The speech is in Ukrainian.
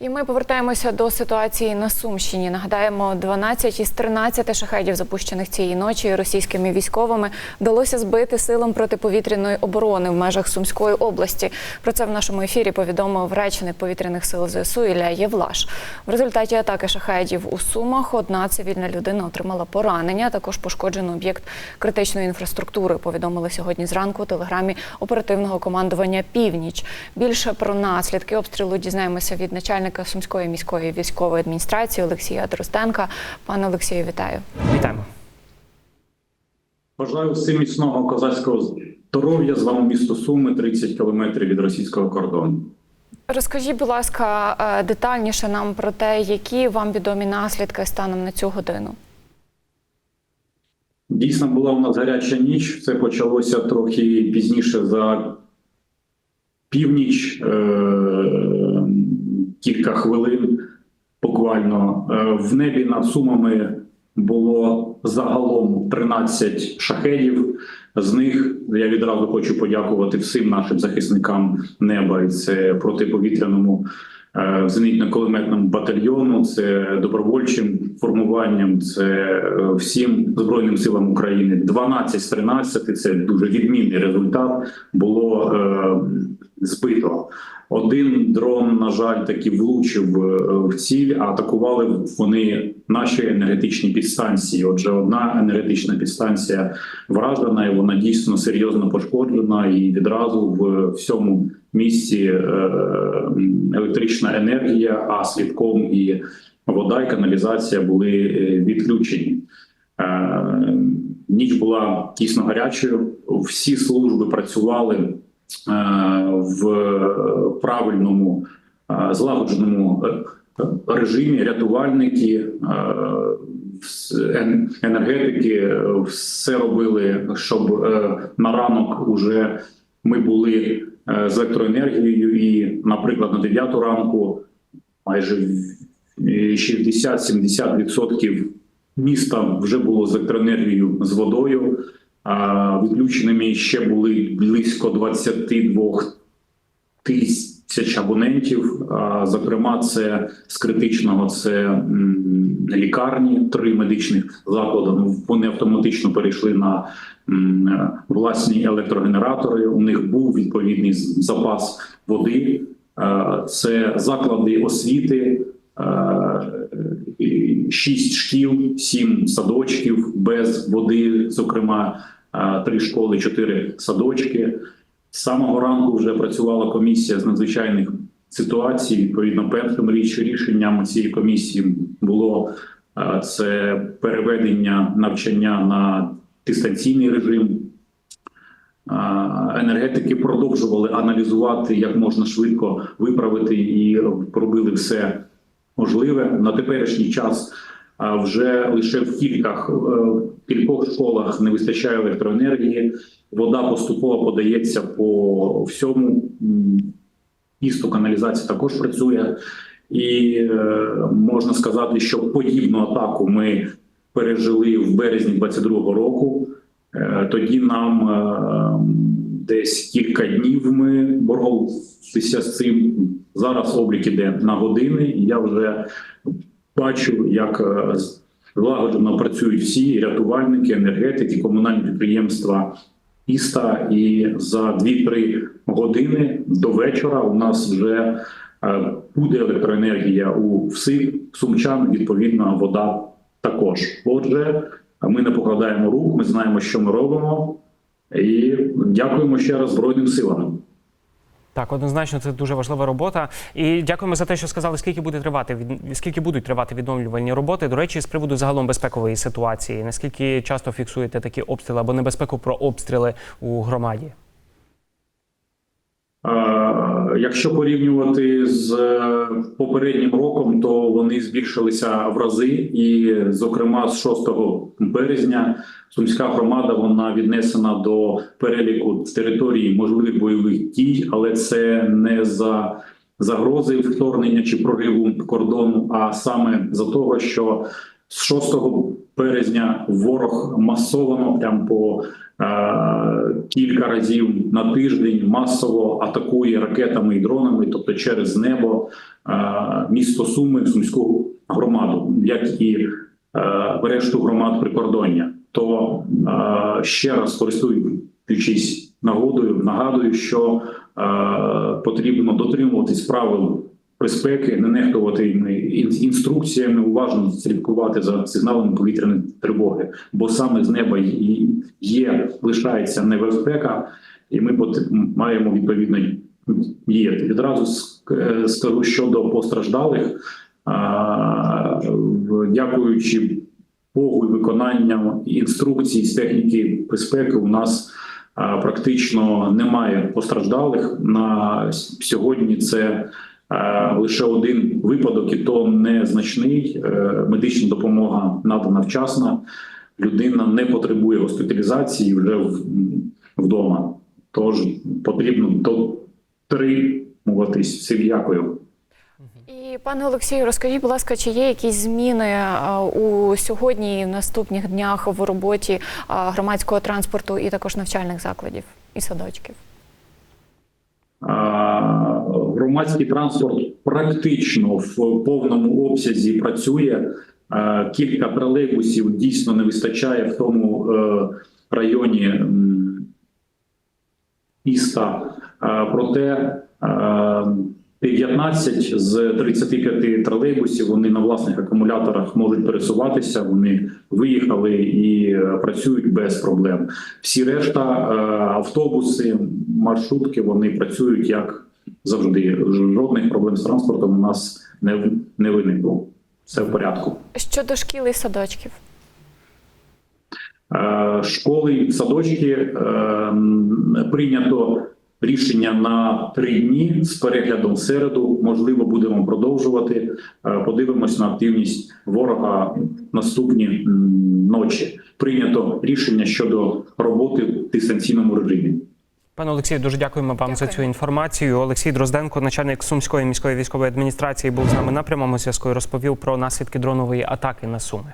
І ми повертаємося до ситуації на Сумщині. Нагадаємо, 12 із 13 шахедів, запущених цієї ночі російськими військовими, вдалося збити силам протиповітряної оборони в межах Сумської області. Про це в нашому ефірі повідомив речник повітряних сил ЗСУ Ілля Євлаш. В результаті атаки шахедів у Сумах одна цивільна людина отримала поранення. Також пошкоджено об'єкт критичної інфраструктури. Повідомили сьогодні зранку у телеграмі оперативного командування Північ. Більше про наслідки обстрілу дізнаємося від начальника Сумської міської військової адміністрації Олексія Дростенка. Пане Олексію, вітаю. Вітаємо. Бажаю всім міцного козацького здоров'я. З вами місто Суми, 30 кілометрів від російського кордону. Розкажіть, будь ласка, е, детальніше нам про те, які вам відомі наслідки станом на цю годину. Дійсно була у нас гаряча ніч. Це почалося трохи пізніше за північ, е- кілька хвилин. Буквально Е, в небі над Сумами було загалом 13 шахедів. З них я відразу хочу подякувати всім нашим захисникам неба. І це протиповітряному е, зенітно-кулеметному батальйону, це добровольчим формуванням, це е, всім збройним силам України. 12 з 13 – це дуже відмінний результат. Було збито. Один дрон, на жаль, таки влучив е, в ціль, а атакували вони наші енергетичні підстанції. Отже, одна енергетична підстанція вражена, і вона дійсно серйозно пошкоджена. І відразу в всьому місці е, електрична енергія, а слідком і вода і каналізація були е, відключені. Ніч була дійсно гарячою. Всі служби працювали в правильному е, злагодженому е, режимі. Рятувальники, е, енергетики е, все робили, щоб е, на ранок уже ми були е, з електроенергією, і, наприклад, на 9 ранку майже в- 60-70% міста вже було з електроенергією з водою. Відключеними ще були близько 22 тисяч абонентів. Зокрема, це з критичного це лікарні, три медичних заклади. Ну, Вони автоматично перейшли на власні електрогенератори. У них був відповідний запас води. Це заклади освіти. Е, і Шість шкіл, сім садочків без води, зокрема е, три школи, чотири садочки. З самого ранку вже працювала комісія з надзвичайних ситуацій. Відповідно, першим рішенням цієї комісії було е, це переведення навчання на дистанційний режим. Е, Енергетики продовжували аналізувати, як можна швидко виправити, і робили все можливе на теперішній час. Вже лише в кількох, е, кількох школах не вистачає електроенергії. Вода поступово подається по всьому місту. Каналізація також працює, і е, можна сказати, що подібну атаку ми пережили в березні 22-го року. Е, Тоді нам десь кілька днів ми боролися з цим. Зараз облік іде на години, я вже бачу, як е, злагоджено працюють всі рятувальники, енергетики, комунальні підприємства міста. І за 2-3 години до вечора у нас вже е, буде електроенергія у всіх сумчан. Відповідно, вода також. Отже, ми не покладаємо рук, ми знаємо, що ми робимо, і дякуємо ще раз Збройним силам. Так, однозначно, це дуже важлива робота. І дякуємо за те, що сказали, скільки буде тривати скільки будуть тривати відновлювальні роботи. До речі, з приводу загалом безпекової ситуації. Наскільки часто фіксуєте такі обстріли або небезпеку про обстріли у громаді? Якщо порівнювати з е, попереднім роком, то вони збільшилися в рази, і, зокрема, з 6 березня сумська громада вона віднесена до переліку територій можливих бойових дій, але це не за загрози вторгнення чи прориву кордону, а саме за того, що з 6 березня ворог масово прям по е, кілька разів на тиждень масово атакує ракетами і дронами, тобто через небо е, місто Суми, Сумську громаду, як і е, решту громад прикордоння. То е, ще раз користуючись нагодою, нагадую, що е, потрібно дотримуватись правил безпеки, не нехтувати ін- інструкціями, уважно слідкувати за сигналами повітряної тривоги, бо саме з неба є лишається небезпека, і ми маємо відповідно діяти. Відразу е, скажу щодо постраждалих, дякуючи Богу і виконанням інструкцій з техніки безпеки, у нас практично немає постраждалих на сьогодні. Це Лише один випадок, і то незначний. Е, Медична допомога надана вчасно. Людина не потребує госпіталізації вже вдома. Тож потрібно дотримуватись. Всім дякую. І пане Олексію, розкажіть, будь ласка, чи є якісь зміни у сьогодні і в наступних днях в роботі громадського транспорту і також навчальних закладів і садочків? Громадський транспорт практично в повному обсязі працює. Кілька тролейбусів дійсно не вистачає в тому е, районі міста. Проте е, 19 з 35 тролейбусів вони на власних акумуляторах можуть пересуватися. Вони виїхали і е, працюють без проблем. Всі решта е, автобуси, маршрутки вони працюють як завжди. Жодних проблем з транспортом у нас не, не виникло. Все в порядку. Щодо шкіл і садочків. Е, Школи і садочки е, прийнято рішення на три дні з переглядом середу. Можливо, будемо продовжувати. Е, Подивимось на активність ворога наступні ночі. Прийнято рішення щодо роботи в дистанційному режимі. Пане Олексію, дуже дякуємо вам за цю інформацію. Олексій Дрозденко, начальник Сумської міської військової адміністрації, був з нами на прямому зв'язку і розповів про наслідки дронової атаки на Суми.